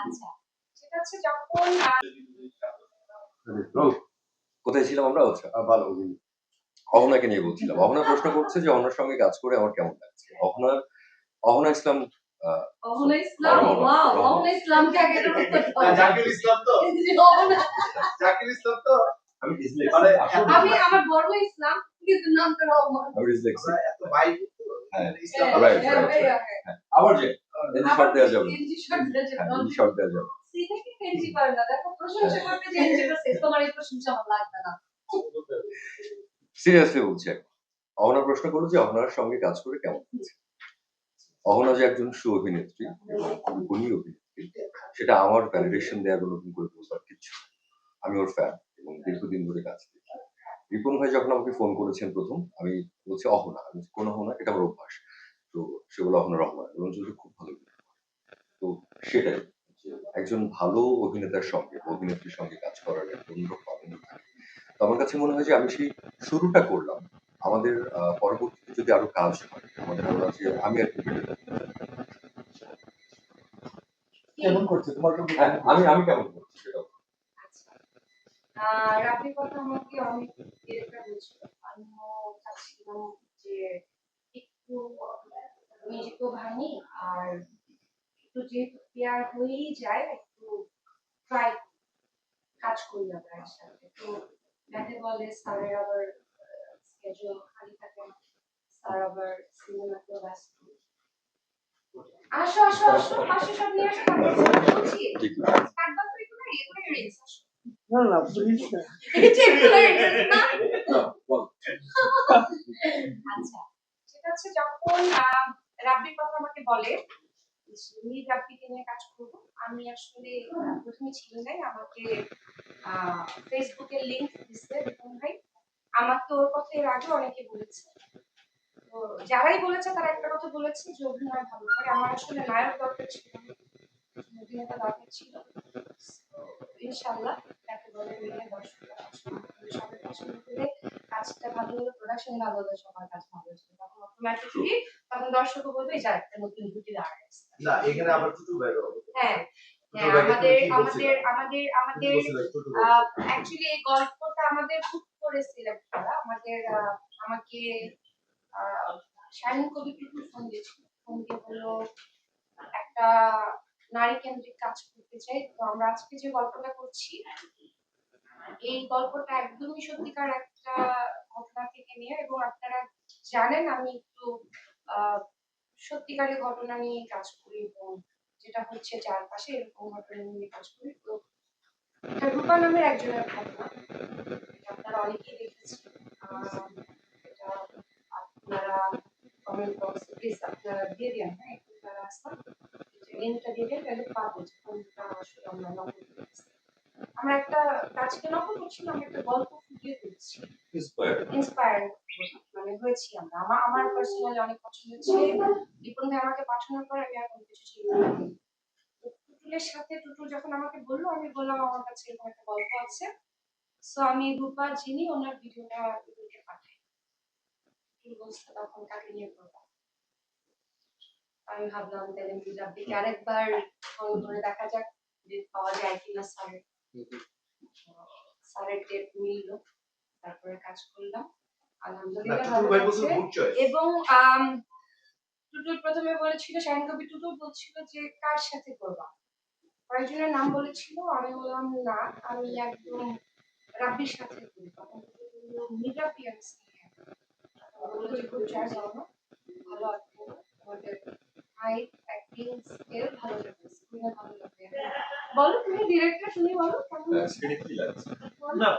আচ্ছা সেটা হচ্ছে যখন কোথায় ছিলাম আমরা আচ্ছা? ভালো অহনাকে নিয়ে বলছিলাম। অহনা প্রশ্ন করছে যে অহনার সঙ্গে কাজ করে আমার কেমন লাগছে? অহনার অহনা ইসলাম অহনা ইসলাম ওয়াও। অহনা। ইসলামকে আগে এটা উত্তর না, জাকির ইসলাম তো। জাকির ইসলাম তো। আমি মানে আমি আমার বর্ণ ইসলাম কিন্তু নামটা রহমান আমি ডিসলেক্সি এত বাইক হ্যাঁ, ইসলাম। right, হ্যাঁ, হ্যাঁ. হ্যাঁ। আবার যে শর্ট দেওয়া যাবে? শর্ট দেওয়া যাবে। করে সিরিয়াসলি বলছি। অহনা প্রশ্ন করল যে অহনার সঙ্গে কাজ করে কেমন অহনা যে একজন সু অভিনেত্রী এবং খুবই গুণী অভিনেত্রী সেটা আমার ভ্যালিডেশন দেওয়ার নতুন করে বলবার কিছু আমি ওর ফ্যান এবং দীর্ঘদিন ধরে কাজ দেখি রিপন ভাই যখন আমাকে ফোন করেছেন প্রথম আমি বলছি অহনা। আমি কোন অহনা? এটা আমার অভ্যাস। তো সেগুলো অহনা রহমান। এবং খুব ভালো করে। সেটাই একজন ভালো অভিনেতার সঙ্গে অভিনেত্রীর সঙ্গে কাজ করার একটা অন্যরকম আনন্দ থাকে তো আমার কাছে মনে হয় যে আমি সেই শুরুটা করলাম। আমাদের পরবর্তীতে যদি আরও কাজ হয় আমাদের আরও আছে আমি আর কি কেমন করছে? তোমার হ্যাঁ আমি আমি কেমন করছি সেটা আচ্ছা। কথা আমাকে অনেক ডিরেক্টর বলছিল। আমিও চাচ্ছিলাম যে একটু নিজেকেও ভাঙি আর একটু যেহেতু পেয়ার হয়েই যায় একটু ট্রাই কাজ করি আমরা একসাথে। তো যাতে বলে স্যারের আবার স্কেজুল খালি থাকে স্যার আবার সিনেমাতেও ব্যস্ত। আসো আসো আসো আসো সব নিয়ে আসো। বলছি ঠিক কাটবা তো একটু না রিলস আসো। না না প্লিজ এটা একটু লাগে না? না, আচ্ছা সেটা হচ্ছে যখন আহ, রাব্বির কথা আমাকে বলে তো যারাই বলেছে, তারা একটা কথা বলেছে যে, অভিনয় ভালো করে। আমার আসলে নায়ক দরকার ছিল অভিনেতা দরকার ছিল। ইনশাল্লাহ তাকে বলে মিলে সবাই পছন্দ করে, কাজটা ভালো হলো প্রোডাকশন ভালো হলো সবার কাজ ভালো অটোমেটিকলি তখন দর্শকও বলবে যা একটা নতুন জুটি আর্টিস্ট না এখানে আবার টুটু ভাই হ্যাঁ হ্যাঁ, আমাদের আমাদের আমাদের আমাদের অ্যাকচুয়ালি এই গল্পটা আমাদের হুট করে সিলেক্ট করা আমাদের আমাকে শাহিন কবি টুটু ফোন দিয়েছিল। ফোন দিয়ে বলল একটা নারী কেন্দ্রিক কাজ করতে চাই তো আমরা আজকে যে গল্পটা করছি এই গল্পটা একদমই সত্যিকার একটা ঘটনা থেকে নিয়ে এবং আপনারা জানেন আমি একটু আহ, সত্যিকারের ঘটনা নিয়ে কাজ করি এবং যেটা হচ্ছে চারপাশে এরকম ঘটনা নিয়ে কাজ করি। তো রূপা নামের একজনের ঘটনা। আপনারা অনেকেই দেখেছেন। এটা আপনারা কমেন্ট বক্সে প্লিজ আপনারা দিয়ে দেন হ্যাঁ? একটু তারা আসতাম লিঙ্কটা দিয়ে দেন তাহলে পাবো যে কোনটা আসলে আমরা নকল আমরা একটা কাজকে নকল করছি না আমরা একটা গল্প ফুটিয়ে তুলছি। ইন্সপায়ার মানে হয়েছি আমরা। আমার আমার পার্সোনালি অনেক পছন্দ হচ্ছে। রিপন ভাই আমাকে পাঠানোর পর আমি আর কোনো কিছু চিন্তা করিনি টুটুলের সাথে টুটুল যখন আমাকে বলল আমি বললাম আমার কাছে এরকম একটা গল্প আছে। সো আমি রূপা যিনি ওনার ভিডিওটা টুটুলকে পাঠাই। টুটুল বলছে তখন কাকে নিয়ে করব আমি ভাবলাম তাহলে মিরাব্বিকে আরেকবার ফোন করে দেখা যাক যে পাওয়া যায় কিনা স্যারের। স্যারের ডেট মিললো তারপরে কাজ করলাম। এবং টুটুল প্রথমে বলেছিল শাহিন কবি টুটুল বলছিল যে কার সাথে করবা? কয়েকজনের নাম বলেছিল আমি বললাম না আমি একদম রাব্বির সাথে করি তখন টুটুল বলল মিরা পিয়ান্স বলল যে খুব চার্জ না ভালো অ্যাক্টিং স্কিল ভালো লাগবে। স্ক্রিনে ভালো লাগবে। বলো তুমি ডিরেক্টর শুনি বলো কেমন লাগছে? স্ক্রিনে কি লাগছে? বলো। না